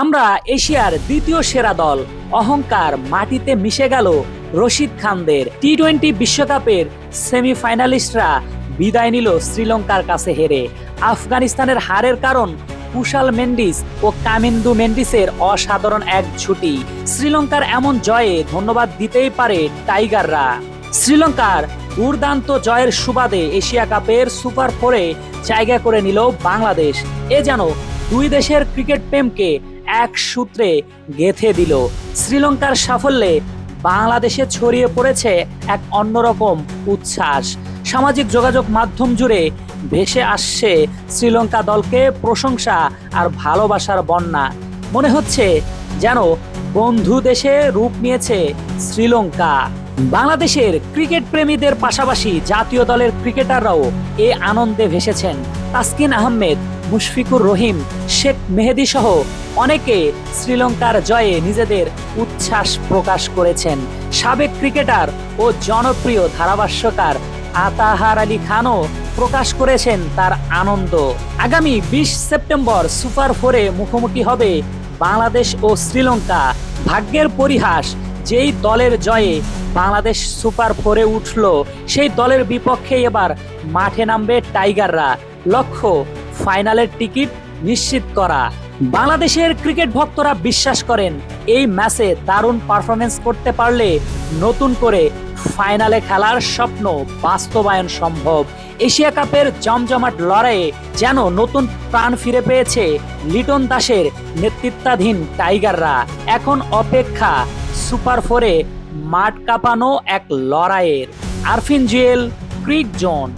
আমরা এশিয়ার দ্বিতীয় সেরা দল, অহংকার মাটিতে মিশে গেল রশিদ খানদের টি টোয়েন্টি বিশ্বকাপের সেমিফাইনালিস্টরা বিদায় নিল শ্রীলঙ্কার কাছে হেরে। আফগানিস্তানের হারের কারণ কুশাল মেন্ডিস ও কামিন্দু মেন্ডিসের অসাধারণ এক ছুটি। শ্রীলঙ্কার এমন জয়ে ধন্যবাদ দিতেই পারে টাইগাররা। শ্রীলঙ্কার দুর্দান্ত জয়ের সুবাদে এশিয়া কাপের সুপার ফোরে জায়গা করে নিল বাংলাদেশ। এ যেন দুই দেশের ক্রিকেট প্রেমকে এক সূত্রে গেথে দিল। শ্রীলঙ্কার সাফল্যে বাংলাদেশে ছড়িয়ে পড়েছে এক অন্যরকম উচ্ছ্বাস। সামাজিক যোগাযোগ মাধ্যম জুড়ে ভেসে আসছে শ্রীলঙ্কা দলকে প্রশংসা আর ভালোবাসার বন্যা। মনে হচ্ছে যেন বন্ধু দেশে রূপ নিয়েছে শ্রীলঙ্কা। বাংলাদেশের ক্রিকেট প্রেমীদের পাশাপাশি জাতীয় দলের ক্রিকেটাররাও এ আনন্দে ভেসেছেন। তাসকিন আহমেদ, মুশফিকুর রহিম, শেখ মেহেদি সহ অনেকে শ্রীলঙ্কার জয়ে নিজেদের উচ্ছ্বাস প্রকাশ করেছেন। সাবেক ক্রিকেটার ও জনপ্রিয় ধারাভাষ্যকার আতাহার আলী খানও প্রকাশ করেছেন তার আনন্দ। আগামী বিশ সেপ্টেম্বর সুপার ফোরে মুখোমুখি হবে বাংলাদেশ ও শ্রীলঙ্কা। ভাগ্যের পরিহাস যেই দলের জয়ে বাংলাদেশ সুপার ফোরে উঠল, সেই দলের বিপক্ষে এবার মাঠে নামবে টাইগাররা। লক্ষ্য, ফাইনালের টিকিট নিশ্চিত করা। বাংলাদেশের ক্রিকেট ভক্তরা বিশ্বাস করেন, এই ম্যাচে দারুণ পারফরমেন্স করতে পারলে নতুন করে ফাইনালে খেলার স্বপ্ন বাস্তবায়ন সম্ভব। এশিয়া কাপের জমজমাট লড়াইয়ে যেন নতুন প্রাণ ফিরে পেয়েছে লিটন দাসের নেতৃত্বাধীন টাইগাররা। এখন অপেক্ষা সুপার ফোরে মাঠ কাঁপানো এক লড়াইয়ের আরফিন জুয়েল ক্রিট জোন।